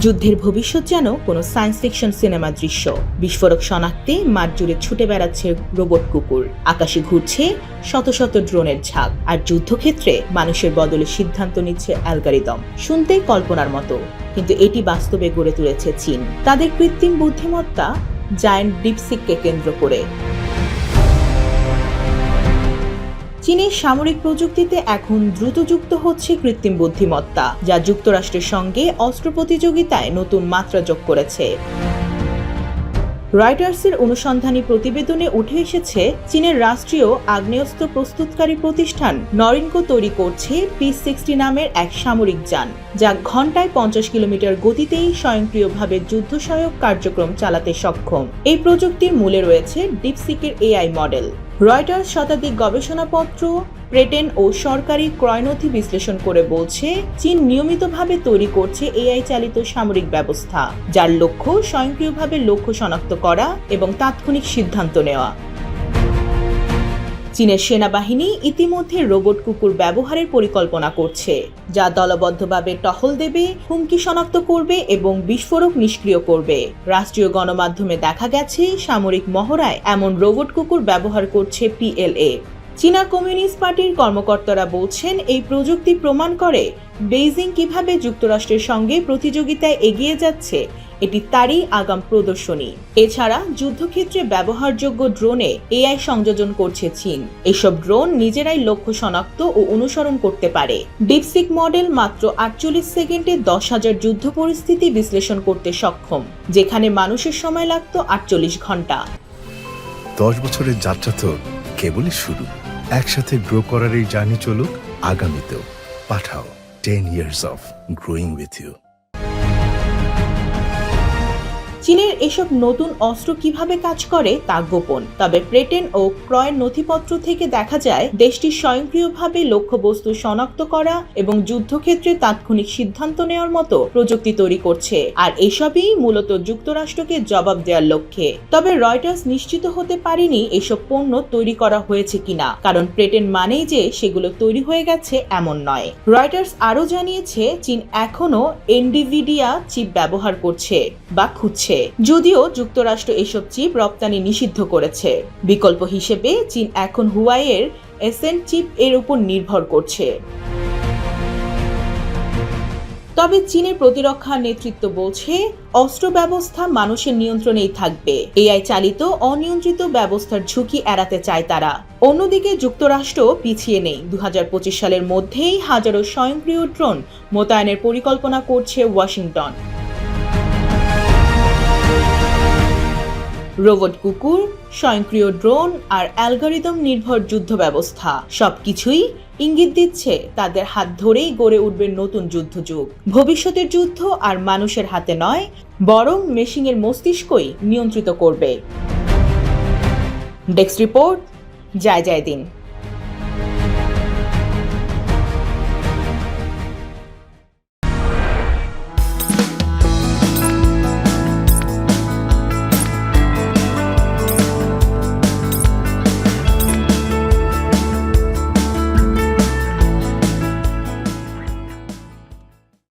যুদ্ধের ভবিষ্যৎ যেন কোনো সায়েন্স ফিকশন সিনেমা দৃশ্য। বিস্ফোরক শনাক্তে মাঠ জুড়ে ছুটে বেড়াচ্ছে রোবট কুকুর। আকাশে ঘুরছে শত শত ড্রোনের ঝাঁক। আর যুদ্ধক্ষেত্রে মানুষের বদলে সিদ্ধান্ত নিচ্ছে অ্যালগারিদম। শুনতেই কল্পনার মতো। কিন্তু এটি বাস্তবে গড়ে তুলেছে চীন। তাদের কৃত্রিম বুদ্ধিমত্তা জায়ান্ট ডিপসিককে কেন্দ্র করে। চীনের সামরিক প্রযুক্তিতে এখন দ্রুত যুক্ত হচ্ছে কৃত্রিম বুদ্ধিমত্তা, যা যুক্তরাষ্ট্রের সঙ্গে অস্ত্র প্রতিযোগিতায় নতুন মাত্রা যোগ করেছে। রয়টার্সের অনুসন্ধানী প্রতিবেদনে উঠে এসেছে, চীনের রাষ্ট্রীয় আগ্নেয়াস্ত্র প্রস্তুতকারী প্রতিষ্ঠান নরিনকো তৈরি করছে পি সিক্সটি নামের এক সামরিক যান, যা ঘন্টায় পঞ্চাশ কিলোমিটার গতিতেই স্বয়ংক্রিয়ভাবে যুদ্ধসহায়ক কার্যক্রম চালাতে সক্ষম। এই প্রযুক্তির মূলে রয়েছে ডিপসিকের এআই মডেল রয়টার্স শতাধিক গবেষণাপত্র ব্রিটেন ও সরকারি ক্রয়নথি বিশ্লেষণ করে বলছে, চীন নিয়মিতভাবে তৈরি করছে এআই চালিত সামরিক ব্যবস্থা, যার লক্ষ্য স্বয়ংক্রিয়ভাবে লক্ষ্য শনাক্ত করা এবং তাৎক্ষণিক সিদ্ধান্ত নেওয়া। চীনের সেনাবাহিনী ইতিমধ্যে রোবট কুকুর ব্যবহারের পরিকল্পনা করছে, যা দলবদ্ধভাবে টহল দেবে, হুমকি শনাক্ত করবে এবং বিস্ফোরক নিষ্ক্রিয় করবে। রাষ্ট্রীয় গণমাধ্যমে দেখা গেছে, সামরিক মহড়ায় এমন রোবট কুকুর ব্যবহার করছে পিএলএ। চীনা কমিউনিস্ট পার্টির কর্মকর্তারা বলছেন, এই প্রযুক্তি প্রমাণ করে বেইজিং কীভাবে যুক্তরাষ্ট্রের সঙ্গে প্রতিযোগিতায় এগিয়ে যাচ্ছে, এটি তারই আগাম প্রদর্শনী। এছাড়া যুদ্ধক্ষেত্রে ব্যবহারযোগ্য ড্রোনে এআই সংযোজন করছে চীন। এসব ড্রোন নিজেরাই লক্ষ্য শনাক্ত ও অনুসরণ করতে পারে। ডিপসিক মডেল মাত্র আটচল্লিশ সেকেন্ডে দশ হাজার যুদ্ধ পরিস্থিতি বিশ্লেষণ করতে সক্ষম, যেখানে মানুষের সময় লাগতো আটচল্লিশ ঘণ্টা। দশ বছরের যাত্রা তো কেবলই শুরু। একসাথে গ্রো করার এই জার্নি চলুক আগামীতেও। Pathao ten years of growing with you চীনের এসব নতুন অস্ত্র কীভাবে কাজ করে তা গোপন। তবে ব্রিটেন ও ক্রয়ের নথিপত্র থেকে দেখা যায়, দেশটি স্বয়ংক্রিয়ভাবে লক্ষ্যবস্তু শনাক্ত করা এবং যুদ্ধক্ষেত্রে তাৎক্ষণিক সিদ্ধান্ত নেওয়ার মতো প্রযুক্তি তৈরি করছে। আর এসবই মূলত যুক্তরাষ্ট্রকে জবাব দেওয়ার লক্ষ্যে। তবে রয়টার্স নিশ্চিত হতে পারেনি এসব পণ্য তৈরি করা হয়েছে কিনা, কারণ ব্রিটেন মানেই যে সেগুলো তৈরি হয়ে গেছে এমন নয়। রয়টার্স আরও জানিয়েছে, চীন এখনও এনডিভিডিয়া চিপ ব্যবহার করছে বা খুঁজছে। যদিও যুক্তরাষ্ট্র এসব চিপ রপ্তানি নিষিদ্ধ করেছে। বিকল্প হিসেবে চীন এখন হুয়াইয়ের এসেন্ট চিপ এর উপর নির্ভর করছে। তবে চীনের প্রতিরক্ষা নেতৃত্ব বলছে, অস্ত্র ব্যবস্থা মানুষের নিয়ন্ত্রণেই থাকবে। এআই চালিত অনিয়ন্ত্রিত ব্যবস্থার ঝুঁকি এড়াতে চায় তারা। অন্যদিকে যুক্তরাষ্ট্র পিছিয়ে নেই। দু হাজার পঁচিশ সালের মধ্যেই হাজারো স্বয়ংক্রিয় ড্রোন মোতায়েনের পরিকল্পনা করছে ওয়াশিংটন। রোবট কুকুর, স্বয়ংক্রিয় ড্রোন আর অ্যালগরিদম নির্ভর যুদ্ধ ব্যবস্থা। সবকিছুই ইঙ্গিত দিচ্ছে তাদের হাত ধরেই গড়ে উঠবে নতুন যুদ্ধযুগ। ভবিষ্যতের যুদ্ধ আর মানুষের হাতে নয়, বরং মেশিনের মস্তিষ্কই নিয়ন্ত্রিত করবে। ডেস্ক রিপোর্ট, জয় জয় দিন।